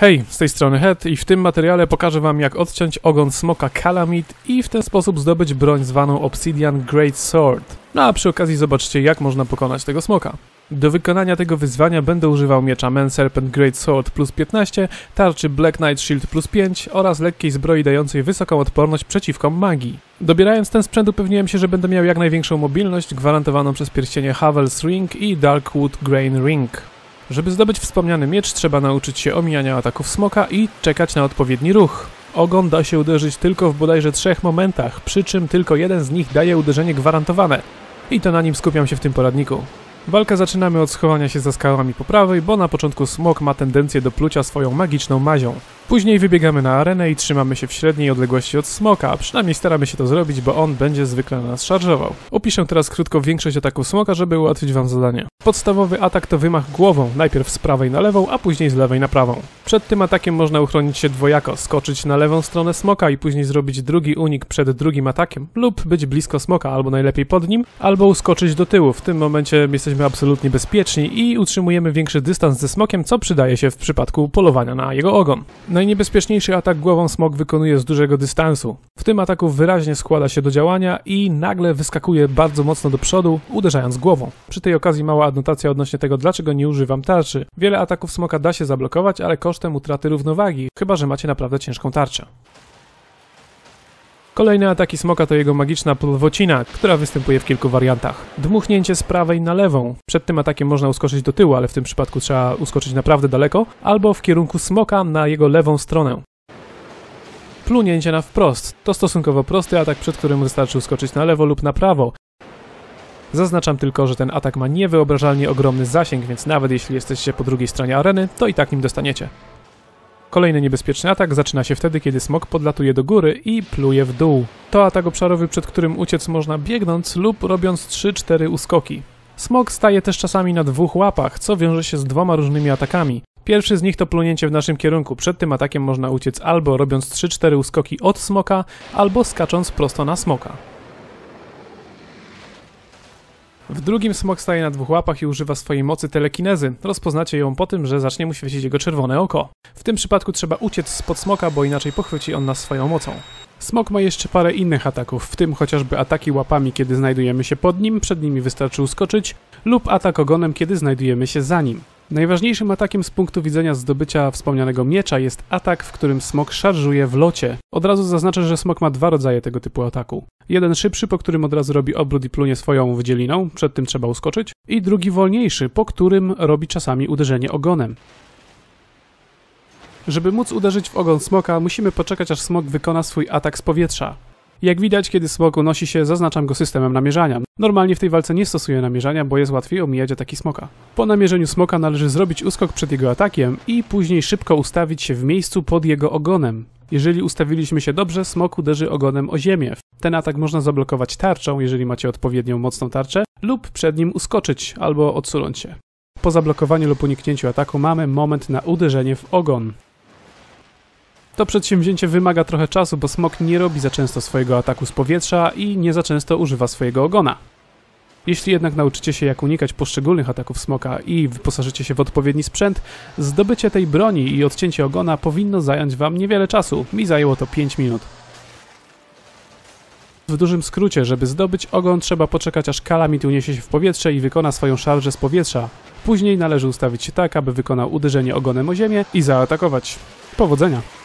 Hej, z tej strony Head i w tym materiale pokażę wam jak odciąć ogon smoka Calamit i w ten sposób zdobyć broń zwaną Obsidian Great Sword. No a przy okazji zobaczcie jak można pokonać tego smoka. Do wykonania tego wyzwania będę używał miecza Man Serpent Great Sword plus 15, tarczy Black Knight Shield plus 5 oraz lekkiej zbroi dającej wysoką odporność przeciwko magii. Dobierając ten sprzęt upewniłem się, że będę miał jak największą mobilność gwarantowaną przez pierścienie Havel's Ring i Darkwood Grain Ring. Żeby zdobyć wspomniany miecz, trzeba nauczyć się omijania ataków smoka i czekać na odpowiedni ruch. Ogon da się uderzyć tylko w bodajże trzech momentach, przy czym tylko jeden z nich daje uderzenie gwarantowane. I to na nim skupiam się w tym poradniku. Walkę zaczynamy od schowania się za skałami po prawej, bo na początku smok ma tendencję do plucia swoją magiczną mazią. Później wybiegamy na arenę i trzymamy się w średniej odległości od smoka, a przynajmniej staramy się to zrobić, bo on będzie zwykle na nas szarżował. Opiszę teraz krótko większość ataków smoka, żeby ułatwić wam zadanie. Podstawowy atak to wymach głową, najpierw z prawej na lewą, a później z lewej na prawą. Przed tym atakiem można uchronić się dwojako, skoczyć na lewą stronę smoka i później zrobić drugi unik przed drugim atakiem, lub być blisko smoka, albo najlepiej pod nim, albo uskoczyć do tyłu. W tym momencie jesteśmy absolutnie bezpieczni i utrzymujemy większy dystans ze smokiem, co przydaje się w przypadku polowania na jego ogon. Najniebezpieczniejszy atak głową smok wykonuje z dużego dystansu. W tym ataku wyraźnie składa się do działania i nagle wyskakuje bardzo mocno do przodu, uderzając głową. Przy tej okazji mała adnotacja odnośnie tego, dlaczego nie używam tarczy. Wiele ataków smoka da się zablokować, ale kosztem utraty równowagi, chyba że macie naprawdę ciężką tarczę. Kolejne ataki smoka to jego magiczna plwocina, która występuje w kilku wariantach. Dmuchnięcie z prawej na lewą. Przed tym atakiem można uskoczyć do tyłu, ale w tym przypadku trzeba uskoczyć naprawdę daleko, albo w kierunku smoka na jego lewą stronę. Plunięcie na wprost. To stosunkowo prosty atak, przed którym wystarczy uskoczyć na lewo lub na prawo. Zaznaczam tylko, że ten atak ma niewyobrażalnie ogromny zasięg, więc nawet jeśli jesteście po drugiej stronie areny, to i tak nim dostaniecie. Kolejny niebezpieczny atak zaczyna się wtedy, kiedy smok podlatuje do góry i pluje w dół. To atak obszarowy, przed którym uciec można biegnąc lub robiąc 3-4 uskoki. Smok staje też czasami na dwóch łapach, co wiąże się z dwoma różnymi atakami. Pierwszy z nich to plunięcie w naszym kierunku. Przed tym atakiem można uciec albo robiąc 3-4 uskoki od smoka, albo skacząc prosto na smoka. W drugim smok staje na dwóch łapach i używa swojej mocy telekinezy. Rozpoznacie ją po tym, że zacznie mu świecić jego czerwone oko. W tym przypadku trzeba uciec spod smoka, bo inaczej pochwyci on nas swoją mocą. Smok ma jeszcze parę innych ataków, w tym chociażby ataki łapami, kiedy znajdujemy się pod nim, przed nimi wystarczy uskoczyć, lub atak ogonem, kiedy znajdujemy się za nim. Najważniejszym atakiem z punktu widzenia zdobycia wspomnianego miecza jest atak, w którym smok szarżuje w locie. Od razu zaznaczę, że smok ma dwa rodzaje tego typu ataku. Jeden szybszy, po którym od razu robi obrót i plunie swoją wydzieliną, przed tym trzeba uskoczyć, i drugi wolniejszy, po którym robi czasami uderzenie ogonem. Żeby móc uderzyć w ogon smoka, musimy poczekać aż smok wykona swój atak z powietrza. Jak widać, kiedy smok unosi się, zaznaczam go systemem namierzania. Normalnie w tej walce nie stosuję namierzania, bo jest łatwiej omijać ataki smoka. Po namierzeniu smoka należy zrobić uskok przed jego atakiem i później szybko ustawić się w miejscu pod jego ogonem. Jeżeli ustawiliśmy się dobrze, smok uderzy ogonem o ziemię. Ten atak można zablokować tarczą, jeżeli macie odpowiednią mocną tarczę, lub przed nim uskoczyć albo odsunąć się. Po zablokowaniu lub uniknięciu ataku mamy moment na uderzenie w ogon. To przedsięwzięcie wymaga trochę czasu, bo smok nie robi za często swojego ataku z powietrza i nie za często używa swojego ogona. Jeśli jednak nauczycie się jak unikać poszczególnych ataków smoka i wyposażycie się w odpowiedni sprzęt, zdobycie tej broni i odcięcie ogona powinno zająć wam niewiele czasu. Mi zajęło to 5 minut. W dużym skrócie, żeby zdobyć ogon, trzeba poczekać aż kalamit uniesie się w powietrze i wykona swoją szarżę z powietrza. Później należy ustawić się tak, aby wykonał uderzenie ogonem o ziemię i zaatakować. Powodzenia!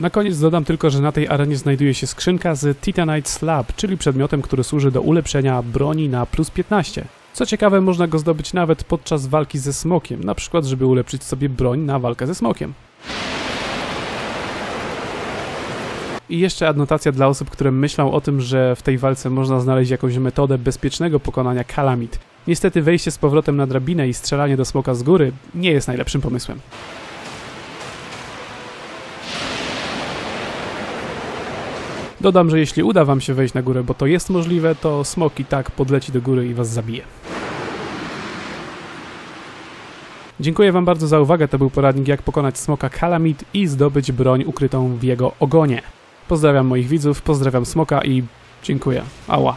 Na koniec dodam tylko, że na tej arenie znajduje się skrzynka z Titanite Slab, czyli przedmiotem, który służy do ulepszenia broni na plus 15. Co ciekawe, można go zdobyć nawet podczas walki ze smokiem, na przykład żeby ulepszyć sobie broń na walkę ze smokiem. I jeszcze adnotacja dla osób, które myślą o tym, że w tej walce można znaleźć jakąś metodę bezpiecznego pokonania kalamit. Niestety wejście z powrotem na drabinę i strzelanie do smoka z góry nie jest najlepszym pomysłem. Dodam, że jeśli uda wam się wejść na górę, bo to jest możliwe, to smok i tak podleci do góry i was zabije. Dziękuję wam bardzo za uwagę, to był poradnik jak pokonać smoka Kalamit i zdobyć broń ukrytą w jego ogonie. Pozdrawiam moich widzów, pozdrawiam smoka i dziękuję. Ała.